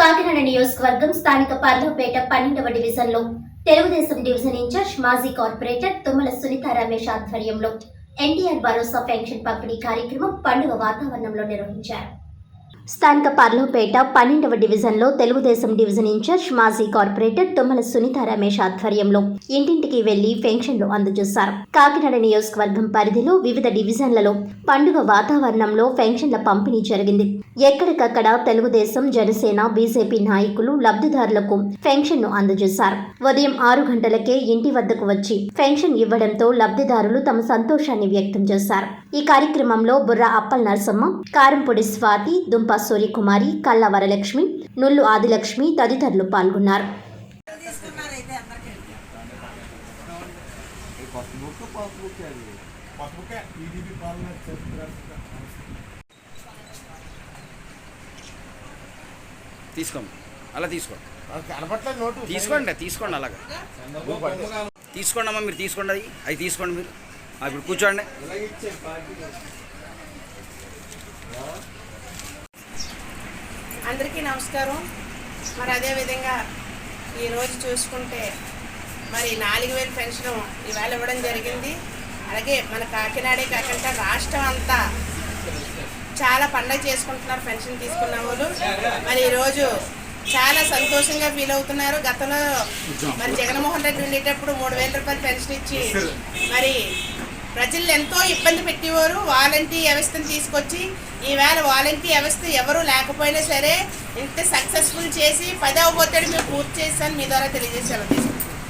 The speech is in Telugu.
కాకినాడ నియోజకవర్గం స్థానిక పర్లపేట పన్నెండవ డివిజన్లో తెలుగుదేశం డివిజన్ ఇన్ఛార్జ్ మాజీ కార్పొరేటర్ తుమ్మల సునీత రమేష్ ఆధ్వర్యంలో ఎన్టీఆర్ భరోసా పెన్షన్ పంపిణీ కార్యక్రమం పండుగ వాతావరణంలో నిర్వహించారు. స్థానిక పర్లోపేట పన్నెండవ డివిజన్లో తెలుగుదేశం డివిజన్ ఇన్ఛార్జ్ మాజీ కార్పొరేటర్ తుమ్మల సునీత రమేష్ ఆధ్వర్యంలో ఇంటింటికి వెళ్ళి పెన్షన్లు అందజేశారు. కాకినాడ నియోజకవర్గం పరిధిలో వివిధ డివిజన్లలో పండుగ వాతావరణంలో పెన్షన్ల పంపిణీ జరిగింది. ఎక్కడికక్కడ తెలుగుదేశం జనసేన బీజేపీ నాయకులు లబ్ధిదారులకు పెన్షన్ను అందజేశారు. ఉదయం ఆరు గంటలకే ఇంటి వద్దకు వచ్చి పెన్షన్ ఇవ్వడంతో లబ్ధిదారులు తమ సంతోషాన్ని వ్యక్తం చేశారు. ఈ కార్యక్రమంలో బుర్ర అప్పల్ నరసమ్మ కారంపొడి స్వాతి దుంప సూర్యకుమారి కల్లా వరలక్ష్మి నుల్లు ఆదిలక్ష్మి తదితరులు పాల్గొన్నారు. కొత్త బుక్ పాత బుక్ అది కొత్త బుక్ టీడీపీ పాలన చరిత్ర తీసుకో అలా తీసుకో. అది కనపట్లేదు నోటు. తీసుకోండి తీసుకోండి అలాగా. తీసుకోండి అమ్మా మీరు తీసుకోండి అది. అవి తీసుకోండి మీరు. ఇప్పుడు కూర్చోండి. అందరికీ నమస్కారం. మరి అదేవిధంగా ఈరోజు చూసుకుంటే మరి నాలుగు వేలు పెన్షన్ ఇవాళ ఇవ్వడం జరిగింది. అలాగే మన కాకినాడే కాకుండా రాష్ట్రం అంతా చాలా పండగ చేసుకుంటున్నారు పెన్షన్ తీసుకున్న వాళ్ళు. మరి ఈరోజు చాలా సంతోషంగా ఫీల్ అవుతున్నారు. గతంలో మరి జగన్మోహన్ రెడ్డి ఉండేటప్పుడు మూడు వేల రూపాయలు పెన్షన్ ఇచ్చి మరి ప్రజలు ఎంతో ఇబ్బంది పెట్టేవారు. వాలంటీ వ్యవస్థను తీసుకొచ్చి ఈవేళ వాలంటీ వ్యవస్థ ఎవరు లేకపోయినా సరే ఇంత సక్సెస్ఫుల్ చేసి పదవ పోతాడు మేము పూర్తి చేస్తాను మీ ద్వారా తెలియజేసాను